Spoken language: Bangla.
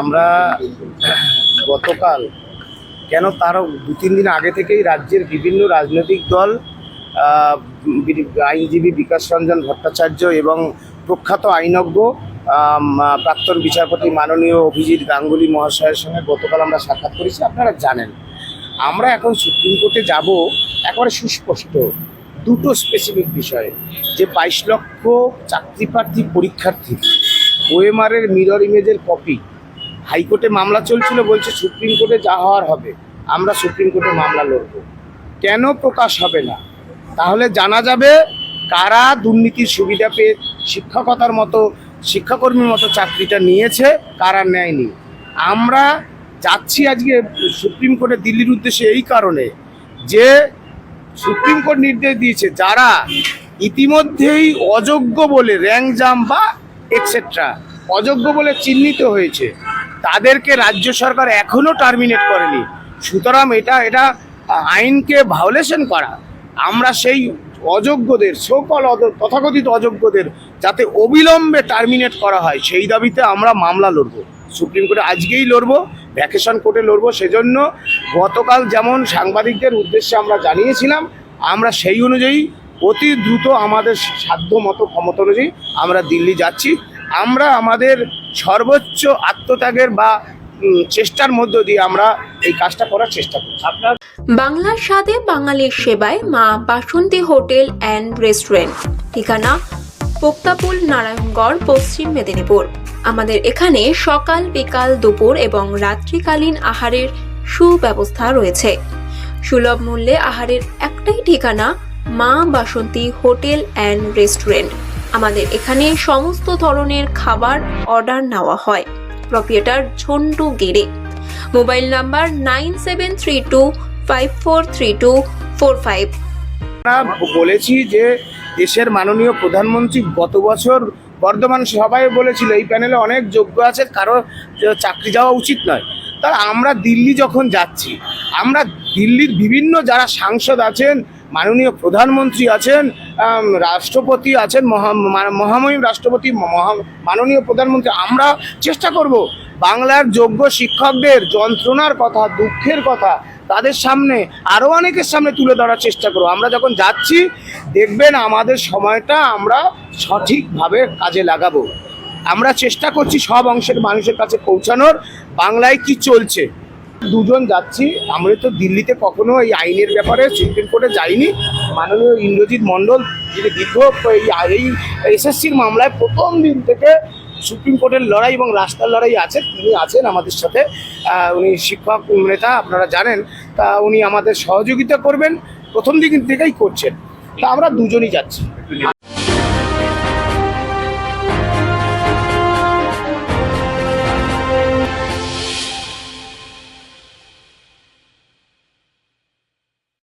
আমরা গতকাল, কেন তারও দু তিন দিন আগে থেকেই রাজ্যের বিভিন্ন রাজনৈতিক দল আইনজীবী বিকাশ রঞ্জন ভট্টাচার্য এবং প্রখ্যাত আইনজ্ঞ প্রাক্তন বিচারপতি মাননীয় অভিজিৎ গাঙ্গুলি মহাশয়ের সঙ্গে গতকাল আমরা সাক্ষাৎ করেছি, আপনারা জানেন। আমরা এখন সুপ্রিম কোর্টে যাব, একবারে সুস্পষ্ট, দুটো স্পেসিফিক বিষয়ে, যে বাইশ লক্ষ চাকরি প্রার্থী পরীক্ষার্থী ওএমআরের মিরর ইমেজের কপি হাইকোর্টে মামলা চলছিল, বলছে সুপ্রিম কোর্টে যা হওয়ার হবে, আমরা সুপ্রিম কোর্টে মামলা লড়ব। কেন প্রকাশ হবে না? তাহলে জানা যাবে কারা দুর্নীতির সুবিধা পেয়ে শিক্ষকতার মতো, শিক্ষাকর্মীর মতো চাকরিটা নিয়েছে, কারা নেয়নি। আমরা যাচ্ছি আজকে সুপ্রিম কোর্টে দিল্লির উদ্দেশ্যে এই কারণে যে সুপ্রিম কোর্ট নির্দেশ দিয়েছে, যারা ইতিমধ্যেই অযোগ্য বলে র্যাঙ্ক জাম বা এক্সেট্রা অযোগ্য বলে চিহ্নিত হয়েছে তাদেরকে রাজ্য সরকার এখনও টার্মিনেট করেনি। সুতরাং এটা এটা আইনকে ভায়োলেশন করা। আমরা সেই অযোগ্যদের সকল তথাকথিত অযোগ্যদের যাতে অবিলম্বে টার্মিনেট করা হয়, সেই দাবিতে আমরা মামলা লড়ব। সুপ্রিম কোর্টে আজকেই লড়ব ভ্যাকেশন কোর্টে লড়ব। সেজন্য গতকাল যেমন সাংবাদিকদের উদ্দেশ্যে আমরা জানিয়েছিলাম, আমরা সেই অনুযায়ী অতি দ্রুত আমাদের সাধ্য মতো ক্ষমতা অনুযায়ী আমরা দিল্লি যাচ্ছি। আমরা আমাদের সর্বোচ্চ আত্মত্যাগের বা চেষ্টার মধ্য দিয়ে আমরা এই কাজটা করার চেষ্টা করছি। আপনার বাংলার স্বাদে বাঙালির সেবায় মা বাসন্তী হোটেল অ্যান্ড রেস্টুরেন্ট। ঠিকানা পোক্তাপুল নারায়ণগড়, পশ্চিম মেদিনীপুর। আমাদের এখানে সকাল, বিকাল, দুপুর এবং রাত্রিকালীন আহারের সুব্যবস্থা রয়েছে। সুলভ মূল্যে আহারের একটাই ঠিকানা মা বাসন্তী হোটেল অ্যান্ড রেস্টুরেন্ট। আমাদের এখানে সমস্ত ধরনের খাবার অর্ডার নেওয়া হয়। প্রপিয়েটার ঝন্টু গেড়ে mobile number nine seven three two five four three two four five বলেছি যে দেশের মাননীয় প্রধানমন্ত্রী গত বছর বর্ধমান সভায় বলেছিল, এই প্যানেলে অনেক যোগ্য আছে, কারও চাকরি যাওয়া উচিত নয়। তার আমরা দিল্লি যখন যাচ্ছি, আমরা দিল্লির বিভিন্ন যারা সাংসদ আছেন মাননীয় প্রধানমন্ত্রী আছেন রাষ্ট্রপতি আছেন মহামহিম রাষ্ট্রপতি মাননীয় প্রধানমন্ত্রী, আমরা চেষ্টা করব বাংলার যোগ্য শিক্ষকদের যন্ত্রণার কথা, দুঃখের কথা তাদের সামনে আরও অনেকের সামনে তুলে ধরার চেষ্টা করব। আমরা যখন যাচ্ছি, দেখবেন আমাদের সময়টা আমরা সঠিকভাবে কাজে লাগাবো। আমরা চেষ্টা করছি সব অংশের মানুষের কাছে পৌঁছানোর। বাংলায় কি চলছে? দুজন যাচ্ছি। আমরা তো দিল্লিতে কখনো এই আইনের ব্যাপারে সুপ্রিম কোর্টে যাইনি। মাননীয় ইন্দ্রজিৎ মণ্ডল, যিনি দীর্ঘ এই এই এসএসসির মামলায় প্রথম দিন থেকে সুপ্রিম কোর্টের লড়াই এবং রাস্তার লড়াই আছেন তিনি আছেন আমাদের সাথে। উনি শিক্ষক, নেতা, আপনারা জানেন। তা উনি আমাদের সহযোগিতা করবেন, প্রথম দিন থেকেই করছেন। তা আমরা দুজনই যাচ্ছি।